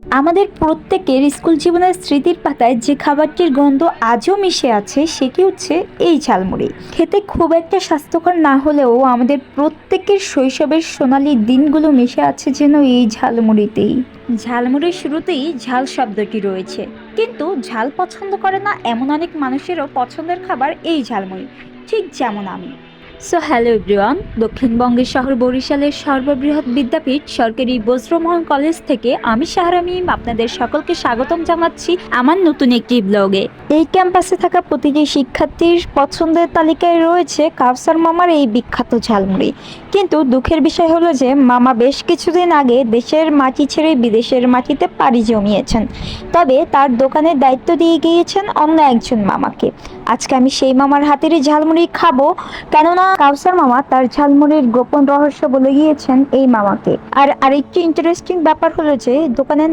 আমাদের প্রত্যেকের স্কুল জীবনের স্মৃতির পাতায় যে খাবারটির গন্ধ আজও মিশে আছে, সেটি হচ্ছে এই ঝালমুড়ি। খেতে খুব একটা স্বাস্থ্যকর না হলেও আমাদের প্রত্যেকের শৈশবের সোনালি দিনগুলো মিশে আছে যেন এই ঝালমুড়িতেই। ঝালমুড়ির শুরুতেই ঝাল শব্দটি রয়েছে। কিন্তু ঝাল পছন্দ করে না এমন অনেক মানুষেরও পছন্দের খাবার এই ঝালমুড়ি। ঠিক যেমন আমি। সো হ্যালো এভরিওয়ান, দক্ষিণবঙ্গের শহর বরিশালের সর্ববৃহৎ বিদ্যাপীঠ সরকারি বজ্রমোহন কলেজ থেকে আমি শাহরামিম আপনাদের সকলকে স্বাগতম জানাচ্ছি আমার নতুন একটি ব্লগে। এই ক্যাম্পাসে থাকা প্রতিটি শিক্ষার্থীর পছন্দের তালিকায় রয়েছে কাউসার মামার এই বিখ্যাত ঝালমুড়ি। কিন্তু দুঃখের বিষয় হলো যে মামা বেশ কিছুদিন আগে দেশের মাটি ছেড়ে বিদেশের মাটিতে পাড়ি জমিয়েছেন। তবে তার দোকানের দায়িত্ব দিয়ে গিয়েছেন অন্য একজন মামাকে। আজকে আমি সেই মামার হাতেরই ঝালমুড়ি খাব, কেননা কাউসার মামা তার ঝালমুড়ির গোপন রহস্য বলে গিয়েছেন এই মামাকে। আর আরেকটি ইন্টারেস্টিং ব্যাপার হলো যে দোকানের